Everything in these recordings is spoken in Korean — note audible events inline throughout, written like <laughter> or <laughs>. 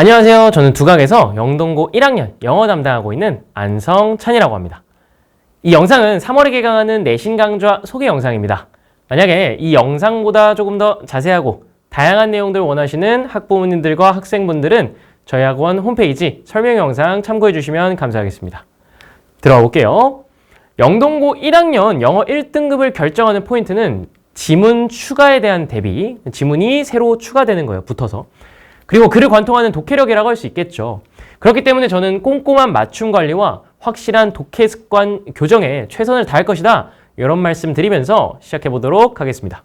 안녕하세요. 저는 두각에서 영동고 1학년 영어 담당하고 있는 안성찬이라고 합니다. 이 영상은 3월에 개강하는 내신 강좌 소개 영상입니다. 만약에 이 영상보다 조금 더 자세하고 다양한 내용들 원하시는 학부모님들과 학생분들은 저희 학원 홈페이지 설명 영상 참고해 주시면 감사하겠습니다. 들어가 볼게요. 영동고 1학년 영어 1등급을 결정하는 포인트는 지문 추가에 대한 대비, 지문이 새로 추가되는 거예요. 붙어서. 그리고 그를 관통하는 독해력이라고 할 수 있겠죠. 그렇기 때문에 저는 꼼꼼한 맞춤 관리와 확실한 독해 습관 교정에 최선을 다할 것이다. 이런 말씀 드리면서 시작해 보도록 하겠습니다.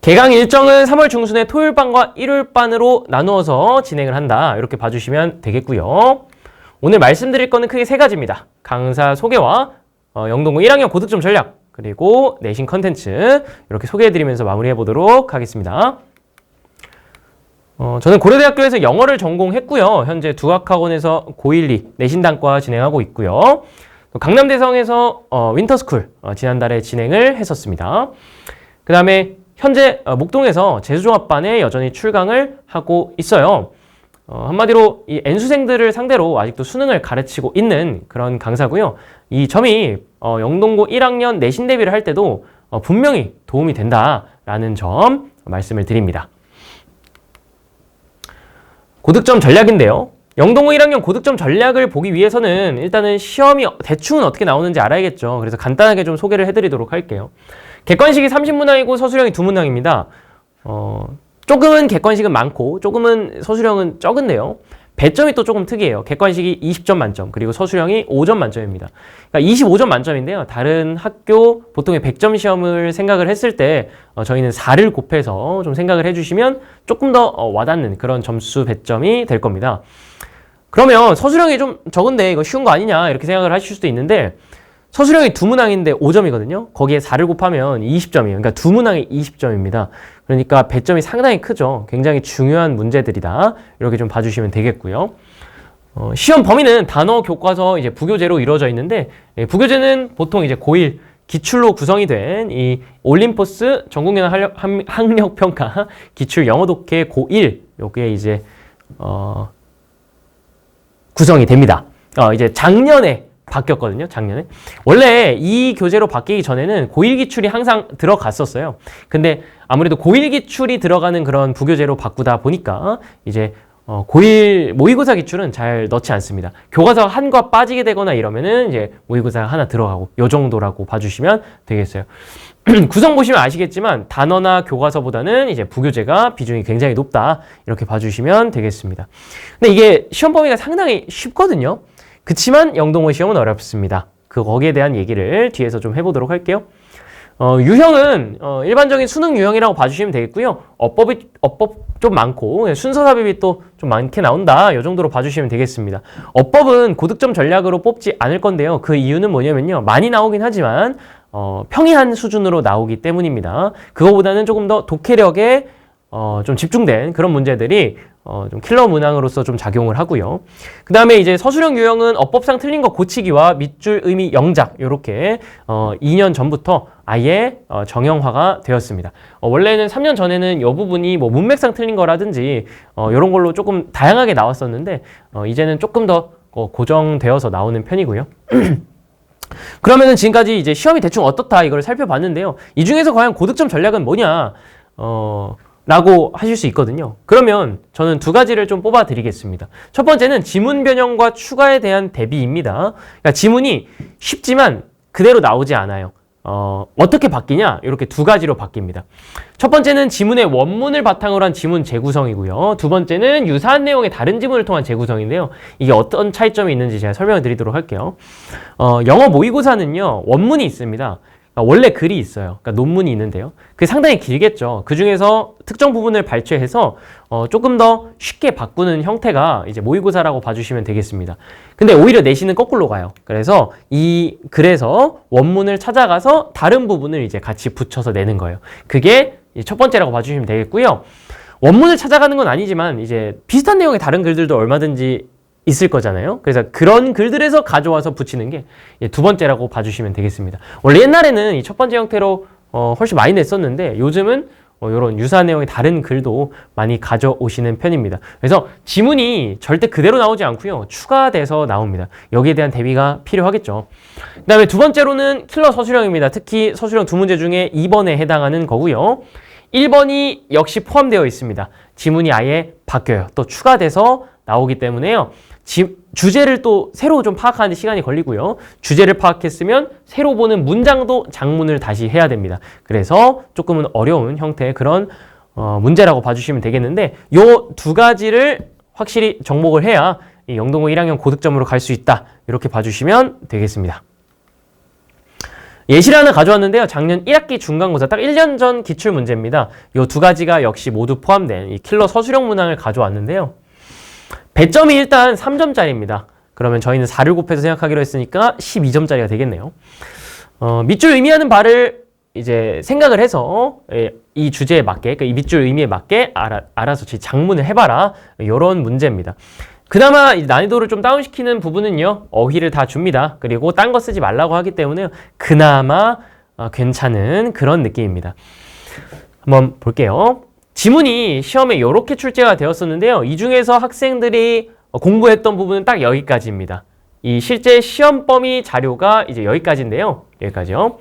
개강 일정은 3월 중순에 토요일 반과 일요일 반으로 나누어서 진행을 한다. 이렇게 봐주시면 되겠고요. 오늘 말씀드릴 거는 크게 세 가지입니다. 강사 소개와 어, 영동고 1학년 고득점 전략 그리고 내신 컨텐츠 이렇게 소개해드리면서 마무리해 보도록 하겠습니다. 어, 저는 고려대학교에서 영어를 전공했고요. 현재 두학학원에서 고1리 내신단과 진행하고 있고요. 또 강남대성에서 어, 윈터스쿨 어, 지난달에 진행을 했었습니다. 그 다음에 현재 어, 목동에서 재수종합반에 여전히 출강을 하고 있어요. 어, 한마디로 이 N수생들을 상대로 아직도 수능을 가르치고 있는 그런 강사고요. 이 점이 어, 영동고 1학년 내신 대비를 할 때도 어, 분명히 도움이 된다라는 점 말씀을 드립니다. 고득점 전략인데요. 영동고 1학년 고득점 전략을 보기 위해서는 일단은 시험이 대충은 어떻게 나오는지 알아야겠죠. 그래서 간단하게 좀 소개를 해드리도록 할게요. 객관식이 30문항이고 서술형이 2문항입니다. 어, 조금은 객관식은 많고 조금은 서술형은 적은데요. 배점이 또 조금 특이해요. 객관식이 20점 만점, 그리고 서술형이 5점 만점입니다. 그러니까 25점 만점인데요. 다른 학교 보통의 100점 시험을 생각을 했을 때 어, 저희는 4를 곱해서 좀 생각을 해주시면 조금 더 어, 와닿는 그런 점수 배점이 될 겁니다. 그러면 서술형이 좀 적은데 이거 쉬운 거 아니냐 이렇게 생각을 하실 수도 있는데 서술형이 두 문항인데 5점이거든요. 거기에 4를 곱하면 20점이에요. 그러니까 두 문항이 20점입니다. 그러니까 배점이 상당히 크죠. 굉장히 중요한 문제들이다. 이렇게 좀 봐주시면 되겠고요. 어, 시험 범위는 단어 교과서 이제 부교재로 이루어져 있는데 예, 부교재는 보통 이제 고1 기출로 구성이 된 이 올림포스 전국연합 학력, 함- 학력평가 <laughs> 기출 영어 독해 고1 요게 이제 어, 구성이 됩니다. 어, 이제 작년에 바뀌었거든요. 작년에. 원래 이 교재로 바뀌기 전에는 고1 기출이 항상 들어갔었어요. 근데 아무래도 고1 기출이 들어가는 그런 부교재로 바꾸다 보니까 이제 어, 고1 모의고사 기출은 잘 넣지 않습니다. 교과서 한과 빠지게 되거나 이러면은 이제 모의고사 하나 들어가고 요 정도라고 봐주시면 되겠어요. <clears throat> 구성 보시면 아시겠지만 단어나 교과서보다는 이제 부교재가 비중이 굉장히 높다 이렇게 봐주시면 되겠습니다. 근데 이게 시험 범위가 상당히 쉽거든요. 그치만 영동호 시험은 어렵습니다. 그 거기에 대한 얘기를 뒤에서 좀 해보도록 할게요. 어, 유형은 어, 일반적인 수능 유형이라고 봐주시면 되겠고요. 어법이 어법 좀 많고 순서 삽입이 또 좀 많게 나온다. 이 정도로 봐주시면 되겠습니다. 어법은 고득점 전략으로 뽑지 않을 건데요. 그 이유는 뭐냐면요. 많이 나오긴 하지만 어, 평이한 수준으로 나오기 때문입니다. 그거보다는 조금 더 독해력에 어, 좀 집중된 그런 문제들이 어, 좀 킬러 문항으로서 좀 작용을 하고요. 그 다음에 이제 서술형 유형은 어법상 틀린 거 고치기와 밑줄 의미 영작 요렇게 어, 2년 전부터 아예 어, 정형화가 되었습니다. 어, 원래는 3년 전에는 이 부분이 뭐 문맥상 틀린 거라든지 어, 이런 걸로 조금 다양하게 나왔었는데 어, 이제는 조금 더 어, 고정되어서 나오는 편이고요. <clears throat> 그러면은 지금까지 이제 시험이 대충 어떻다 이걸 살펴봤는데요. 이 중에서 과연 고득점 전략은 뭐냐? 어, 라고 하실 수 있거든요. 그러면 저는 두 가지를 좀 뽑아 드리겠습니다. 첫 번째는 지문 변형과 추가에 대한 대비입니다. 그러니까 지문이 쉽지만 그대로 나오지 않아요. 어, 어떻게 바뀌냐? 이렇게 두 가지로 바뀝니다. 첫 번째는 지문의 원문을 바탕으로 한 지문 재구성이고요. 두 번째는 유사한 내용의 다른 지문을 통한 재구성인데요. 이게 어떤 차이점이 있는지 제가 설명을 드리도록 할게요. 어, 영어 모의고사는요, 원문이 있습니다. 그러니까 원래 글이 있어요. 그러니까 논문이 있는데요. 그게 상당히 길겠죠. 그 중에서 특정 부분을 발췌해서 어, 조금 더 쉽게 바꾸는 형태가 이제 모의고사라고 봐주시면 되겠습니다. 근데 오히려 내신은 거꾸로 가요. 그래서 이 글에서 원문을 찾아가서 다른 부분을 이제 같이 붙여서 내는 거예요. 그게 첫 번째라고 봐주시면 되겠고요. 원문을 찾아가는 건 아니지만 이제 비슷한 내용의 다른 글들도 얼마든지 있을 거잖아요. 그래서 그런 글들에서 가져와서 붙이는 게 두 번째라고 봐주시면 되겠습니다. 원래 옛날에는 이 첫 번째 형태로 어, 훨씬 많이 냈었는데 요즘은 이런 유사한 내용의 다른 글도 많이 가져오시는 편입니다. 그래서 지문이 절대 그대로 나오지 않고요. 추가돼서 나옵니다. 여기에 대한 대비가 필요하겠죠. 그 다음에 두 번째로는 킬러 서술형입니다. 특히 서술형 두 문제 중에 2번에 해당하는 거고요. 1번이 역시 포함되어 있습니다. 지문이 아예 바뀌어요. 또 추가돼서 나오기 때문에요. 지, 주제를 또 새로 좀 파악하는 데 시간이 걸리고요. 주제를 파악했으면 새로 보는 문장도 장문을 다시 해야 됩니다. 그래서 조금은 어려운 형태의 그런 어, 문제라고 봐주시면 되겠는데 요 두 가지를 확실히 정복을 해야 이 영동고 1학년 고득점으로 갈 수 있다. 이렇게 봐주시면 되겠습니다. 예시를 하나 가져왔는데요. 작년 1학기 중간고사 딱 1년 전 기출 문제입니다. 이두 가지가 역시 모두 포함된 이 킬러 서술형 문항을 가져왔는데요. 배점이 일단 3점짜리입니다. 그러면 저희는 4를 곱해서 생각하기로 했으니까 12점짜리가 되겠네요. 어, 밑줄 의미하는 바를 이제 생각을 해서 예, 이 주제에 맞게, 그러니까 이 밑줄 의미에 맞게 알아, 알아서 장문을 해봐라. 이런 문제입니다. 그나마 난이도를 좀 다운시키는 부분은요, 어휘를 다 줍니다. 그리고 딴 거 쓰지 말라고 하기 때문에 그나마 어, 괜찮은 그런 느낌입니다. 한번 볼게요. 지문이 시험에 이렇게 출제가 되었었는데요. 이 중에서 학생들이 공부했던 부분은 딱 여기까지입니다. 이 실제 시험 범위 자료가 이제 여기까지인데요. 여기까지요.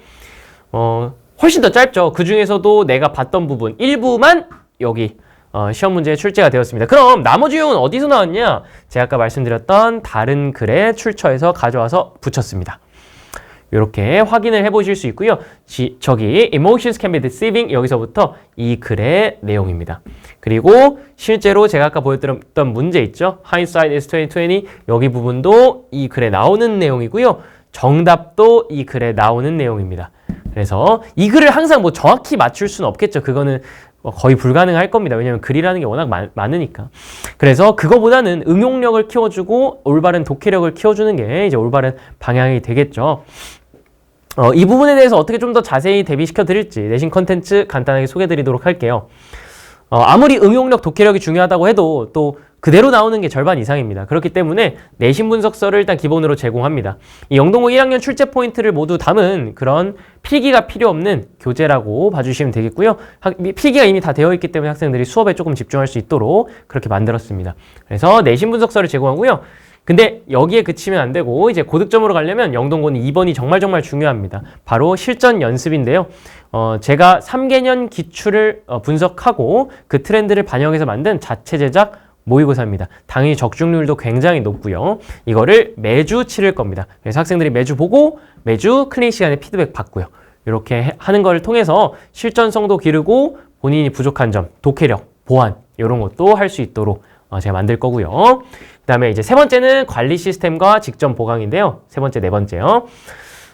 어, 훨씬 더 짧죠. 그 중에서도 내가 봤던 부분 일부만 여기 어, 시험 문제에 출제가 되었습니다. 그럼 나머지 유형은 어디서 나왔냐? 제가 아까 말씀드렸던 다른 글에 출처에서 가져와서 붙였습니다. 이렇게 확인을 해보실 수 있고요. 지, 저기 emotions can be deceiving 여기서부터 이 글의 내용입니다. 그리고 실제로 제가 아까 보여드렸던 문제 있죠. hindsight is 2020 여기 부분도 이 글에 나오는 내용이고요. 정답도 이 글에 나오는 내용입니다. 그래서 이 글을 항상 뭐 정확히 맞출 수는 없겠죠. 그거는 거의 불가능할 겁니다. 왜냐하면 글이라는 게 워낙 많, 많으니까. 그래서 그거보다는 응용력을 키워주고 올바른 독해력을 키워주는 게 이제 올바른 방향이 되겠죠. 어, 이 부분에 대해서 어떻게 좀 더 자세히 대비시켜 드릴지 내신 컨텐츠 간단하게 소개해 드리도록 할게요. 어, 아무리 응용력, 독해력이 중요하다고 해도 또 그대로 나오는 게 절반 이상입니다. 그렇기 때문에 내신 분석서를 일단 기본으로 제공합니다. 이 영동고 1학년 출제 포인트를 모두 담은 그런 필기가 필요 없는 교재라고 봐주시면 되겠고요. 필기가 이미 다 되어 있기 때문에 학생들이 수업에 조금 집중할 수 있도록 그렇게 만들었습니다. 그래서 내신 분석서를 제공하고요. 근데 여기에 그치면 안 되고 이제 고득점으로 가려면 영동고는 2번이 정말 정말 중요합니다. 바로 실전 연습인데요. 어, 제가 3개년 기출을 어, 분석하고 그 트렌드를 반영해서 만든 자체 제작 모의고사입니다. 당연히 적중률도 굉장히 높고요. 이거를 매주 치를 겁니다. 그래서 학생들이 매주 보고 매주 클린 시간에 피드백 받고요. 이렇게 하는 걸 통해서 실전성도 기르고 본인이 부족한 점, 독해력, 보완 이런 것도 할 수 있도록 어, 제가 만들 거고요. 그 다음에 이제 세 번째는 관리 시스템과 직전 보강인데요. 세 번째, 네 번째요.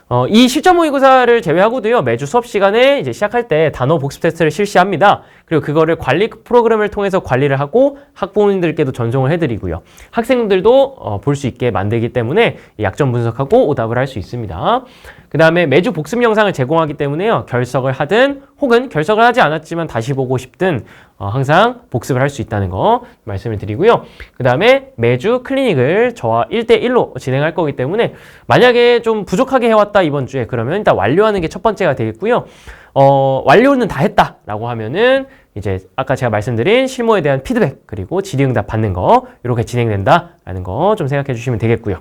어, 이 실전 모의고사를 제외하고도요, 매주 수업 시간에 이제 시작할 때 단어 복습 테스트를 실시합니다. 그리고 그거를 관리 프로그램을 통해서 관리를 하고 학부모님들께도 전송을 해드리고요. 학생들도 어, 볼 수 있게 만들기 때문에 약점 분석하고 오답을 할 수 있습니다. 그 다음에 매주 복습 영상을 제공하기 때문에요. 결석을 하든 혹은 결석을 하지 않았지만 다시 보고 싶든 어, 항상 복습을 할 수 있다는 거 말씀을 드리고요. 그 다음에 매주 클리닉을 저와 1대1로 진행할 거기 때문에 만약에 좀 부족하게 해왔다 이번 주에 그러면 일단 완료하는 게 첫 번째가 되겠고요. 어, 완료는 다 했다라고 하면은 이제 아까 제가 말씀드린 실무에 대한 피드백 그리고 질의응답 받는 거 이렇게 진행된다라는 거 좀 생각해 주시면 되겠고요.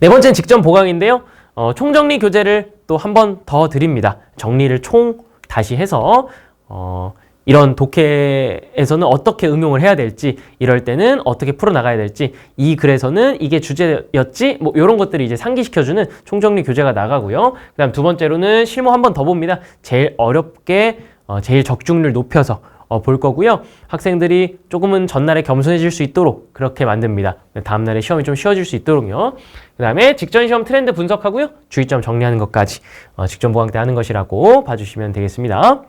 네 번째는 직전 보강인데요. 어, 총정리 교재를 또 한 번 더 드립니다. 정리를 총 다시 해서 어, 이런 독해에서는 어떻게 응용을 해야 될지 이럴 때는 어떻게 풀어나가야 될지 이 글에서는 이게 주제였지 뭐 이런 것들이 이제 상기시켜주는 총정리 교재가 나가고요. 그 다음 두 번째로는 실무 한 번 더 봅니다. 제일 어렵게 어, 제일 적중률 높여서 어, 볼 거고요. 학생들이 조금은 전날에 겸손해질 수 있도록 그렇게 만듭니다. 다음날에 시험이 좀 쉬워질 수 있도록요. 그 다음에 직전 시험 트렌드 분석하고요. 주의점 정리하는 것까지 어, 직전 보강 때 하는 것이라고 봐주시면 되겠습니다.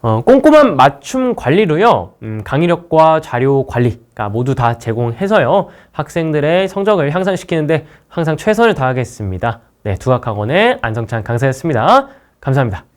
어, 꼼꼼한 맞춤 관리로요, 음, 강의력과 자료 관리가 모두 다 제공해서요, 학생들의 성적을 향상시키는데 항상 최선을 다하겠습니다. 네, 두각학원의 안성찬 강사였습니다. 감사합니다.